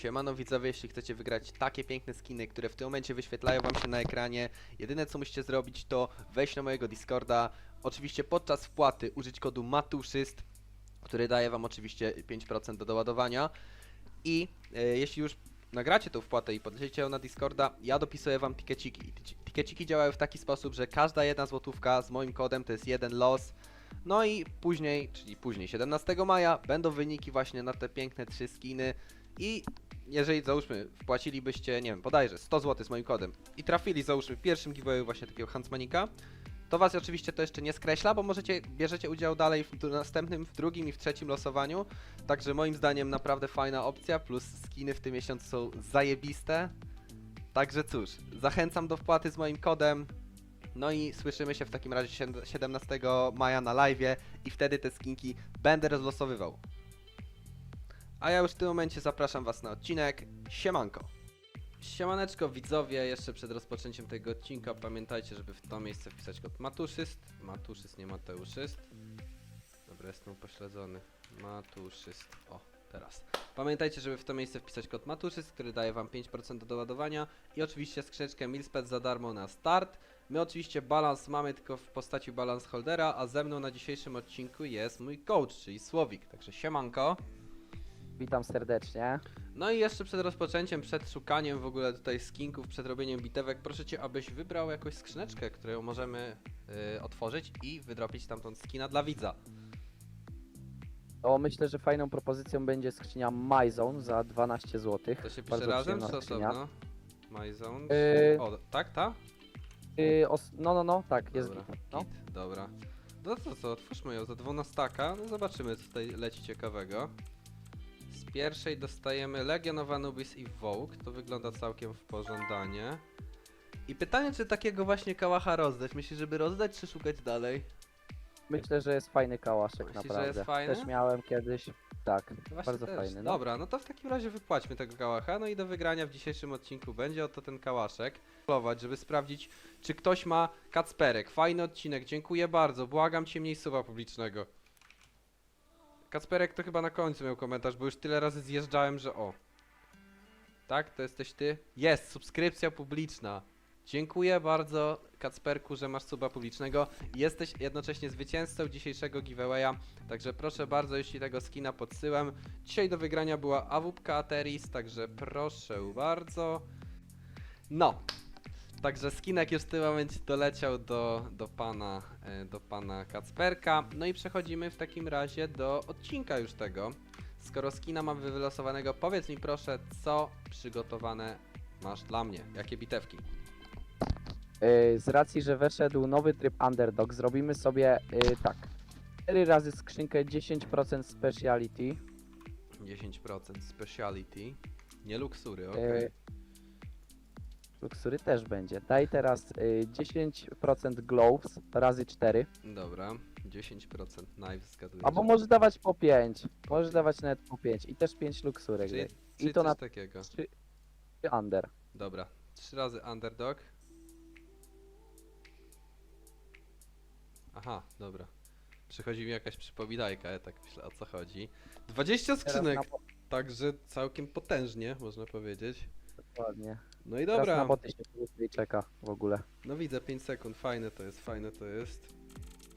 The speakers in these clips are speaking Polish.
Siemano widzowie, jeśli chcecie wygrać takie piękne skiny, które w tym momencie wyświetlają wam się na ekranie, jedyne co musicie zrobić to wejść na mojego Discorda, oczywiście podczas wpłaty użyć kodu MATUSZYST, który daje wam oczywiście 5% do doładowania. I e, jeśli już nagracie tą wpłatę i podlecicie ją na Discorda, ja dopisuję wam tikeciki. Tikeciki działają w taki sposób, że każda jedna złotówka z moim kodem to jest jeden los, no i później, czyli później 17 maja będą wyniki właśnie na te piękne trzy skiny i jeżeli załóżmy wpłacilibyście, nie wiem, bodajże 100 zł z moim kodem i trafili załóżmy w pierwszym giveawayu właśnie takiego Huntsmanika, to was oczywiście to jeszcze nie skreśla, bo możecie, bierzecie udział dalej w następnym, w drugim i w trzecim losowaniu. Także moim zdaniem naprawdę fajna opcja, plus skiny w tym miesiącu są zajebiste. Także cóż, zachęcam do wpłaty z moim kodem. No i słyszymy się w takim razie siedem- 17 maja na live i wtedy te skinki będę rozlosowywał. A ja już w tym momencie zapraszam Was na odcinek. Siemanko! Siemaneczko widzowie, jeszcze przed rozpoczęciem tego odcinka pamiętajcie, żeby w to miejsce wpisać kod Matuszyst. Matuszyst, nie Mateuszyst. Dobra, jestem upośledzony. Matuszyst. O, teraz. Pamiętajcie, żeby w to miejsce wpisać kod Matuszyst, który daje Wam 5% do doładowania i oczywiście skrzyneczkę Milspec za darmo na start. My oczywiście balans mamy tylko w postaci balans holdera, a ze mną na dzisiejszym odcinku jest mój coach, czyli Słowik. Także siemanko. Witam serdecznie. No i jeszcze przed rozpoczęciem, przed szukaniem w ogóle tutaj skinków, przed robieniem bitewek, proszę Cię, abyś wybrał jakąś skrzyneczkę, którą możemy y, otworzyć i wydropić tamtą skina dla widza. To myślę, że fajną propozycją będzie skrzynia MyZone za 12 zł. To się pisze Bardzo razem czy skrzynia. osobno? MyZone. Yy, O, tak, ta? yy, os- no, no, no, tak, jest Dobra, git. No. git, dobra. No to co, otwórzmy ją za 12 No zobaczymy, co tutaj leci ciekawego. Pierwszej dostajemy Legion of Anubis i Vogue. To wygląda całkiem w pożądanie. I pytanie, czy takiego właśnie kałacha rozdać? Myślisz, żeby rozdać, czy szukać dalej? Myślę, że jest fajny kałaszek Myślisz, że naprawdę. jest fajny? Też miałem kiedyś. Tak, Właśnie bardzo też. fajny. No. Dobra, no to w takim razie wypłaćmy tego kałacha. No i do wygrania w dzisiejszym odcinku będzie oto ten kałaszek. Spróbować, żeby sprawdzić, czy ktoś ma Kacperek. Fajny odcinek, dziękuję bardzo. Błagam cię mniej suba publicznego. Kacperek to chyba na końcu miał komentarz, bo już tyle razy zjeżdżałem, że o. Tak, to jesteś ty? Jest, subskrypcja publiczna. Dziękuję bardzo Kacperku, że masz suba publicznego. Jesteś jednocześnie zwycięzcą dzisiejszego giveawaya. Także proszę bardzo, jeśli tego skina podsyłam. Dzisiaj do wygrania była AWP Ateris, także proszę bardzo. No. Także skinek już w tym momencie doleciał do, do pana e, do pana Kacperka. No i przechodzimy w takim razie do odcinka już tego. Skoro skina mamy wylosowanego, powiedz mi proszę, co przygotowane masz dla mnie? Jakie bitewki? Yy, z racji, że weszedł nowy tryb Underdog, zrobimy sobie yy, tak. 4 razy skrzynkę 10% speciality. 10% speciality. Nie luksury, okej. Yy, Luxury też będzie. Daj teraz yy, 10% gloves razy 4. Dobra, 10% knife zgaduję. Albo możesz dawać po 5. Możesz dawać nawet po 5. I też 5 luxurek. Czyli, daj. czyli to coś na- takiego. 3 under. Dobra, trzy razy underdog. Aha, dobra. Przychodzi mi jakaś przypominajka, ja tak myślę o co chodzi. 20 Teraz skrzynek, na, bo- także całkiem potężnie, można powiedzieć. Dokładnie. No i Teraz na dobra, boty się tutaj czeka w ogóle. no widzę 5 sekund, fajne to jest, fajne to jest.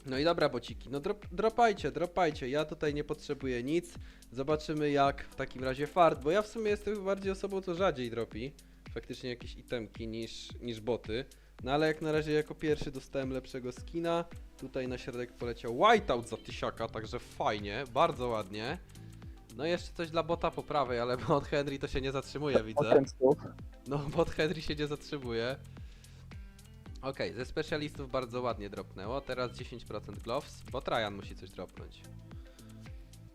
No i dobra bociki, no drop, dropajcie, dropajcie, ja tutaj nie potrzebuję nic. Zobaczymy jak w takim razie fart, bo ja w sumie jestem bardziej osobą, co rzadziej dropi. Faktycznie jakieś itemki niż, niż boty. No ale jak na razie jako pierwszy dostałem lepszego skina. Tutaj na środek poleciał whiteout za tysiaka, także fajnie, bardzo ładnie. No i jeszcze coś dla bota po prawej, ale bot Henry to się nie zatrzymuje, widzę. No, bot Henry się nie zatrzymuje. Okej, ze specjalistów bardzo ładnie dropnęło. Teraz 10% gloves, bo Trajan musi coś dropnąć.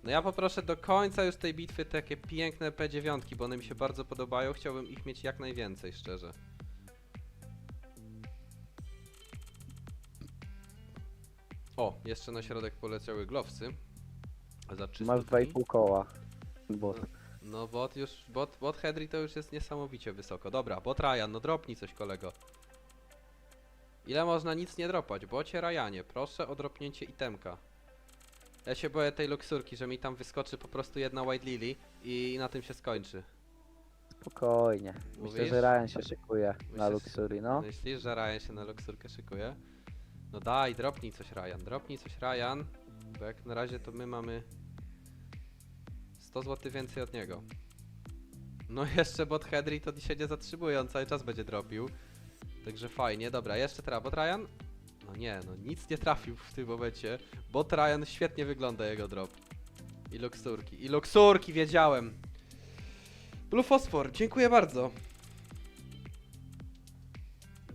No ja poproszę do końca już tej bitwy takie piękne P9, bo one mi się bardzo podobają. Chciałbym ich mieć jak najwięcej, szczerze. O, jeszcze na środek poleciały glowsy. Za 300 Masz 2,5 koła. Bot. no bot już, bot, bot Henry to już jest niesamowicie wysoko. Dobra, bot Ryan, no dropnij coś kolego. Ile można nic nie dropać? Bocie Ryanie, proszę o dropnięcie itemka. Ja się boję tej luksurki, że mi tam wyskoczy po prostu jedna White Lily i na tym się skończy. spokojnie. Myślę, Mówisz? że Ryan się szykuje na Myślisz? Luxury, no. Myślisz, że Ryan się na Luxurkę szykuje? No daj, dropnij coś Ryan, dropnij coś Ryan, bo jak na razie to my mamy 100 zł więcej od niego. No jeszcze bot Hedry to dzisiaj nie zatrzymuje, on cały czas będzie dropił. Także fajnie, dobra, jeszcze teraz bot Ryan. No nie, no nic nie trafił w tym momencie. Bot Ryan świetnie wygląda jego drop. I Luxurki, i Luxurki, wiedziałem. Blue Phosphor, dziękuję bardzo.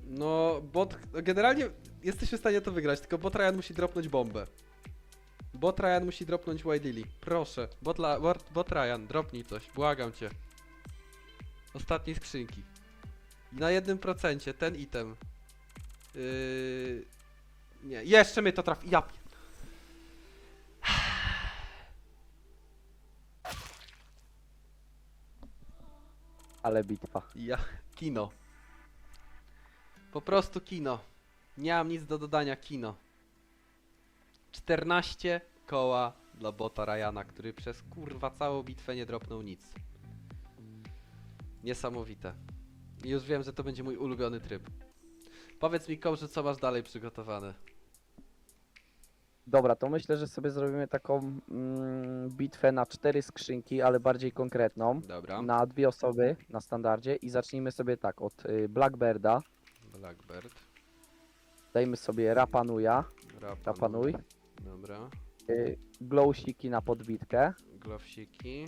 No, bot. Generalnie jesteśmy w stanie to wygrać, tylko bot Ryan musi dropnąć bombę. Bot Ryan musi dropnąć White Lily. Proszę. Bot, la, bot, bot Ryan, dropnij coś. Błagam cię. Ostatniej skrzynki. Na jednym procencie ten item. Yy... Nie, jeszcze mnie to trafi. Ja. Ale bitwa. Ja. Kino. Po prostu kino. Nie mam nic do dodania, kino. 14 koła dla bota Ryana, który przez kurwa całą bitwę nie dropnął nic. Niesamowite. I Już wiem, że to będzie mój ulubiony tryb. Powiedz mi, Kołże, co masz dalej przygotowane? Dobra, to myślę, że sobie zrobimy taką mm, bitwę na cztery skrzynki, ale bardziej konkretną. Dobra. Na dwie osoby na standardzie i zacznijmy sobie tak od y, Blackbirda. Blackbird. Dajmy sobie Rapanuja, Rapanuj. Rapanuj. Dobra. Y, Glowsiki na podbitkę Glowsiki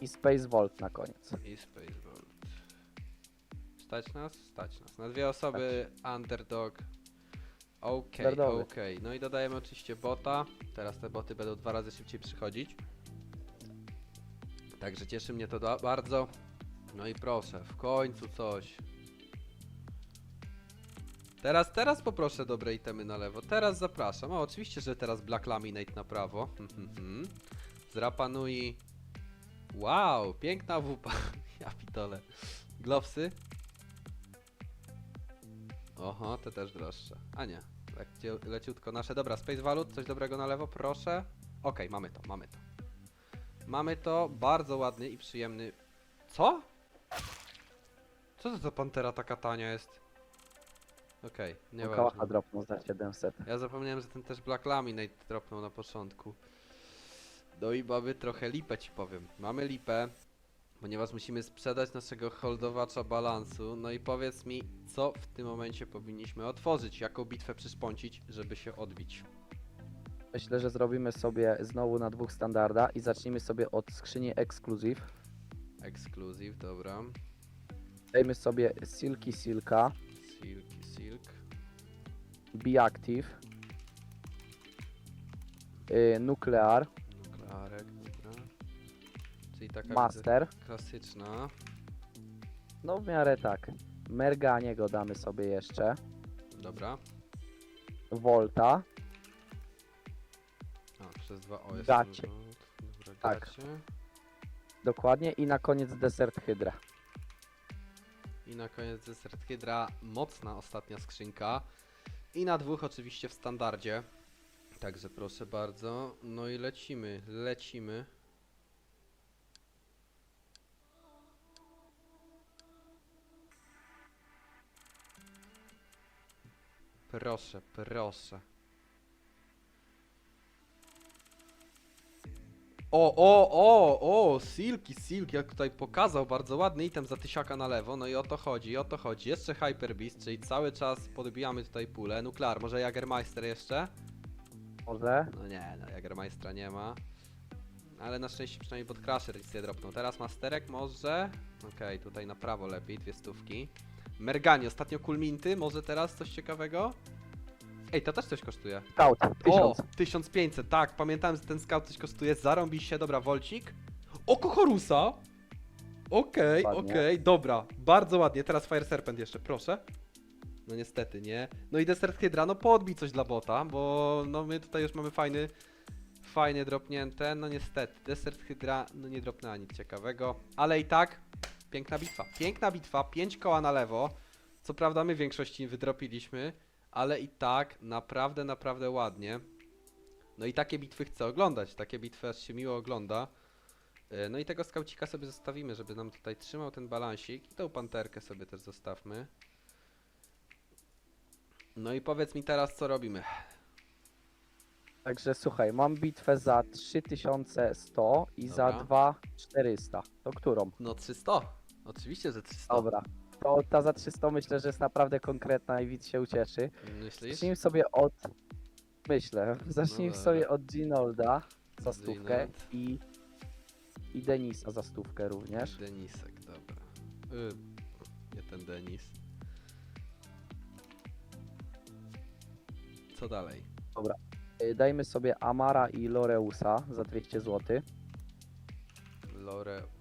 i Space Volt na koniec. i Space Vault. Stać nas? Stać nas. Na dwie osoby underdog. Okej, okej. No i dodajemy oczywiście bota. Teraz te boty będą dwa razy szybciej przychodzić. Także cieszy mnie to da- bardzo. No i proszę, w końcu coś. Teraz, teraz poproszę dobre itemy na lewo. Teraz zapraszam. O, oczywiście, że teraz Black Laminate na prawo. Mhm. Zrapanui. Wow, piękna wupa. ja pitole. Glowsy. Oho, te też droższe. A nie, leci, leciutko nasze. Dobra, Space Valut, coś dobrego na lewo, proszę. Okej, mamy to, mamy to. Mamy to, bardzo ładny i przyjemny... Co? Co to za pantera taka tania jest? Okej, nie Kałacha dropnął za 700. ja zapomniałem, że ten też Black Laminate dropnął na początku. No i mamy trochę lipę ci powiem. Mamy lipę, ponieważ musimy sprzedać naszego holdowacza balansu. No i powiedz mi, co w tym momencie powinniśmy otworzyć, jaką bitwę przyspącić, żeby się odbić. Myślę, że zrobimy sobie znowu na dwóch standarda i zacznijmy sobie od skrzyni Exclusive. Exclusive, dobra. Dajmy sobie Silky Silka, Silk, silk. Be Active, y, Nuclear, Nuklearek, dobra. Czyli taka widzę, Master. klasyczna. No w miarę tak. Merganiego damy sobie jeszcze. Dobra. Volta. A, przez dwa O jest. Gacie. ten. Dobra, Tak. gacie. Dokładnie. I na koniec Desert Hydra. I na koniec Desert Hydra, mocna ostatnia skrzynka. I na dwóch oczywiście w standardzie. Także proszę bardzo. No i lecimy, lecimy. Proszę, proszę. O, o, o, o, Silki, Silki, jak tutaj pokazał, bardzo ładny item za tysiaka na lewo, no i o to chodzi, o to chodzi. Jeszcze Hyper Beast, czyli cały czas podbijamy tutaj pulę. Nuklear, może Jagermeister jeszcze? Może? No nie, no Jagermeistera nie ma. Ale na szczęście przynajmniej pod Crusher nic nie dropnął. Teraz Masterek może? Okej, tutaj na prawo lepiej, dwie stówki. Mergani, ostatnio Kulminty, może teraz coś ciekawego? Ej, to też coś kosztuje. Scout. 1000. O, 1500, tak, pamiętałem, że ten scout coś kosztuje, zarąbiście, dobra, Wolcik. O, Kochorusa! Okej, Ładnie. okej, dobra, bardzo ładnie, teraz Fire Serpent jeszcze, proszę. No niestety, nie. No i Desert Hydra, no podbij coś dla bota, bo no my tutaj już mamy fajny, fajnie dropnięte, no niestety. Desert Hydra, no nie dropnęła nic ciekawego, ale i tak, piękna bitwa, piękna bitwa, 5 koła na lewo. Co prawda my w większości wydropiliśmy, ale i tak naprawdę, naprawdę ładnie. No i takie bitwy chcę oglądać, takie bitwy aż się miło ogląda. E, No i tego skaucika sobie zostawimy, żeby nam tutaj trzymał ten balansik. I tą panterkę sobie też zostawmy. No i powiedz mi teraz, co robimy. Także słuchaj, mam bitwę za 3100 i za Dobra. 2400. To którą? No 300. Oczywiście, że 300. Dobra. To ta za 300 myślę, że jest naprawdę konkretna i widz się ucieszy. Myślisz? Zacznijmy sobie od... Myślę. Zacznijmy dobra. sobie od Ginolda za stówkę Ginold. i... I Denisa za stówkę również. Denisek, dobra. Y, nie ten Denis. Co dalej? Y, Dajmy sobie Amara i Loreusa za 200 zł. Loreus,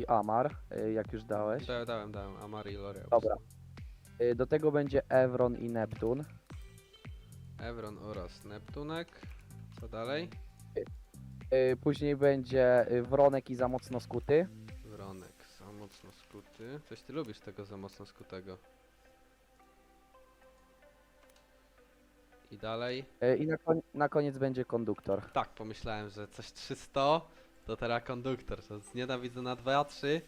I Amar, y, jak już dałeś. Da, dałem, dałem. Amari i Loreus. Dobra. Y, Do tego będzie Evron i Neptun. Evron oraz Neptunek. Co dalej? Y, Później będzie Wronek i za mocno skuty. Wronek, za mocno skuty. Coś ty lubisz tego za mocno skutego. I dalej. I na, koń- na koniec będzie konduktor. Tak, pomyślałem, że coś 300, to teraz konduktor. To znienawidzę na 2, 3.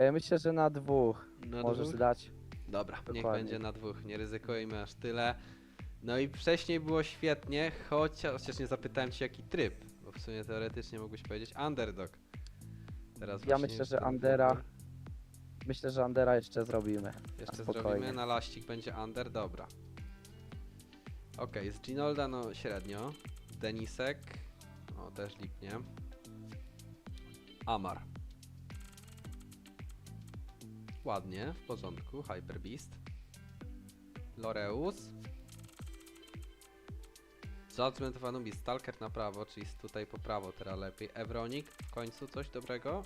Y, Myślę, że na dwóch Na możesz dwóch? dać. Dobra, niech Dokładnie. będzie na dwóch, nie ryzykujmy aż tyle. No i wcześniej było świetnie, chociaż, chociaż nie zapytałem cię jaki tryb, bo w sumie teoretycznie mógłbyś powiedzieć underdog. Teraz Ja właśnie myślę, że wybór Myślę, że Andera jeszcze zrobimy. Jeszcze spokojnie. zrobimy, na laścik będzie under, dobra. Okej, z Ginolda no średnio. Denisek, też lipnie. Amar. Ładnie, w porządku, Hyper Beast. Loreus. Judgment of Anubis, Stalker na prawo, czyli tutaj po prawo teraz lepiej. Evronik, w końcu coś dobrego?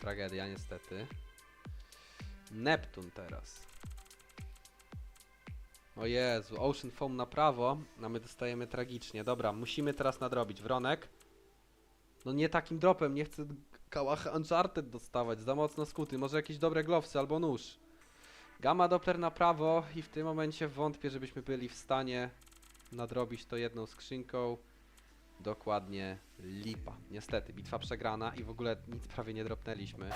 Tragedia niestety. Neptun teraz. O Jezu, Ocean Foam na prawo, a my dostajemy tragicznie. Dobra, musimy teraz nadrobić. Wronek. No nie takim dropem, nie chcę kałacha Uncharted dostawać, za mocno skuty. Może jakieś dobre glowsy albo nóż. Gamma Doppler na prawo i w tym momencie wątpię, żebyśmy byli w stanie nadrobić to jedną skrzynką. Dokładnie lipa. Niestety, bitwa przegrana i w ogóle nic prawie nie dropnęliśmy.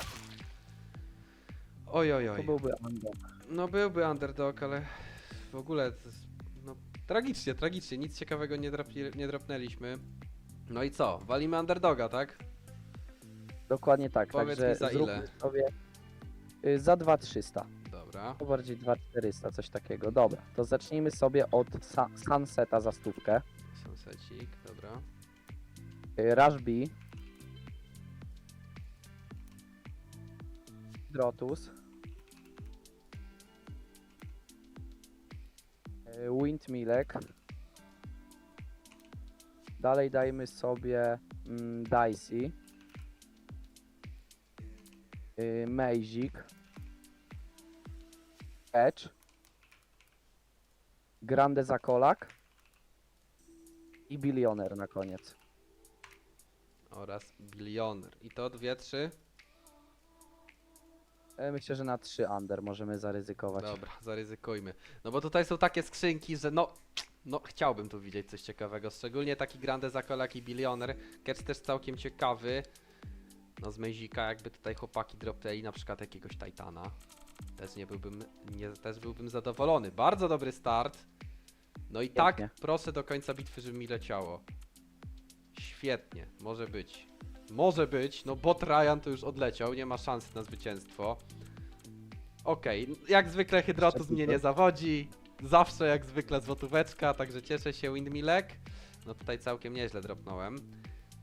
Oj, oj, To oj. byłby Andor. No byłby underdog, ale ogóle no, tragicznie, tragicznie, nic ciekawego nie, dropi, nie dropnęliśmy. No i co? Walimy underdoga, tak? Dokładnie tak. Powiedz Także mi za zróbmy ile? sobie y, za 2300. Dobra. To bardziej 2400, coś takiego. Dobra, to zacznijmy sobie od sa Sunseta za stówkę. Sunsecik, dobra. Y, Rush B. Drotus. Y, Windmilek. Dalej dajmy sobie mm, Dicey. Y, Mejzik. Edge. Grande Zakolak. I Billioner na koniec. Oraz bilioner. I to dwie, trzy? E, Myślę, że na 3 under możemy zaryzykować. Dobra, zaryzykujmy. No bo tutaj są takie skrzynki, że no... No, chciałbym tu widzieć coś ciekawego, szczególnie taki Grande Zakolak i Bilioner. Catch też całkiem ciekawy. No z Mezika jakby tutaj chłopaki dropnęli na przykład jakiegoś Titana. Też nie byłbym, nie, też byłbym zadowolony. Bardzo dobry start. No i tak, Pięknie. proszę do końca bitwy, żeby mi leciało. Świetnie, może być. Może być, no bot Ryan to już odleciał, nie ma szansy na zwycięstwo. Okej, jak zwykle Hydrotus mnie nie zawodzi. Zawsze jak zwykle złotóweczka, także cieszę się Windmilek. No tutaj całkiem nieźle dropnąłem.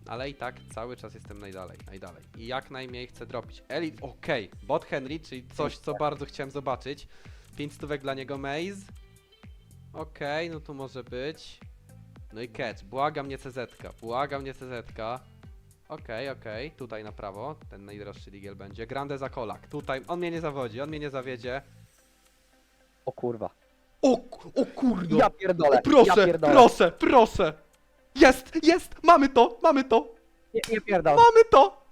Ale i tak cały czas jestem najdalej, najdalej. I jak najmniej chcę dropić. Elite, okej, bot Henry, czyli coś co bardzo chciałem zobaczyć. 5 stówek dla niego Maze. Okej, no tu może być. No i catch, błagam nie CZ, błagam nie CZ. Okej, okej, tutaj na prawo, ten najdroższy digiel będzie. Grande Zakolak, tutaj, on mnie nie zawodzi, on mnie nie zawiedzie. O kurwa. O, ku- o kurde! Ja pierdolę. o, proszę, ja pierdolę. proszę, proszę! Jest, jest, mamy to, mamy to, Nie, nie pierdol. mamy to!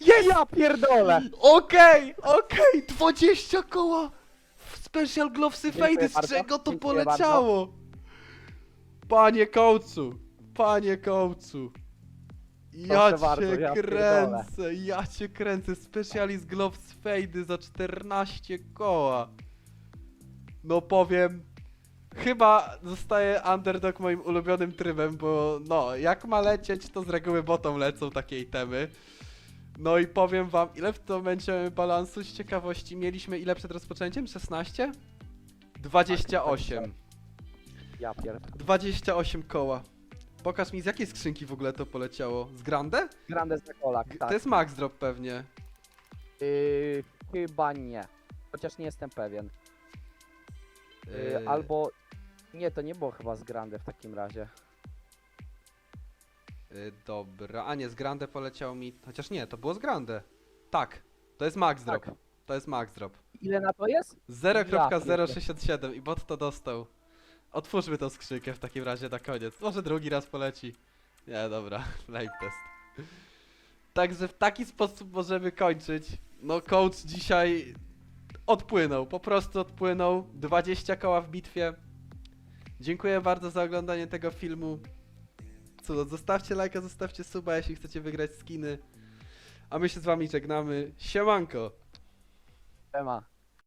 Jest! Ja pierdolę. Okej, okej, 20 koła! Special Glovesy Dziękuję Fade, z bardzo, czego to dziękuję poleciało? Panie coachu, Panie coachu. Ja Proszę bardzo, cię ja pierdolę. kręcę, ja cię kręcę. Specialist Gloves Fade za 14 koła. No powiem, chyba zostaje underdog moim ulubionym trybem, bo no, jak ma lecieć, to z reguły bottom lecą takie itemy. No i powiem wam, ile w tym momencie mamy balansu z ciekawości? Mieliśmy ile przed rozpoczęciem? 16? 28. Ja pierdolę. 28 koła. Pokaż mi z jakiej skrzynki w ogóle to poleciało? Z Grande? Grande za kolak, tak. To jest max drop pewnie. Yy, chyba nie. Chociaż nie jestem pewien. Yy, Yy, Albo... Nie, to nie było chyba z Grande w takim razie. yy, dobra, a nie, z Grande poleciał mi... Chociaż nie, to było z Grande. Tak, to jest max drop. Tak. To jest max drop. Ile na to jest? 0.067 i bot to dostał. Otwórzmy tą skrzynkę w takim razie na koniec. Może drugi raz poleci. Nie, dobra, lame test. Także w taki sposób możemy kończyć. No coach dzisiaj odpłynął, po prostu odpłynął. 20 koła w bitwie. Dziękuję bardzo za oglądanie tego filmu. Co, zostawcie lajka, zostawcie suba, jeśli chcecie wygrać skiny. A my się z wami żegnamy. Siemanko! Ema.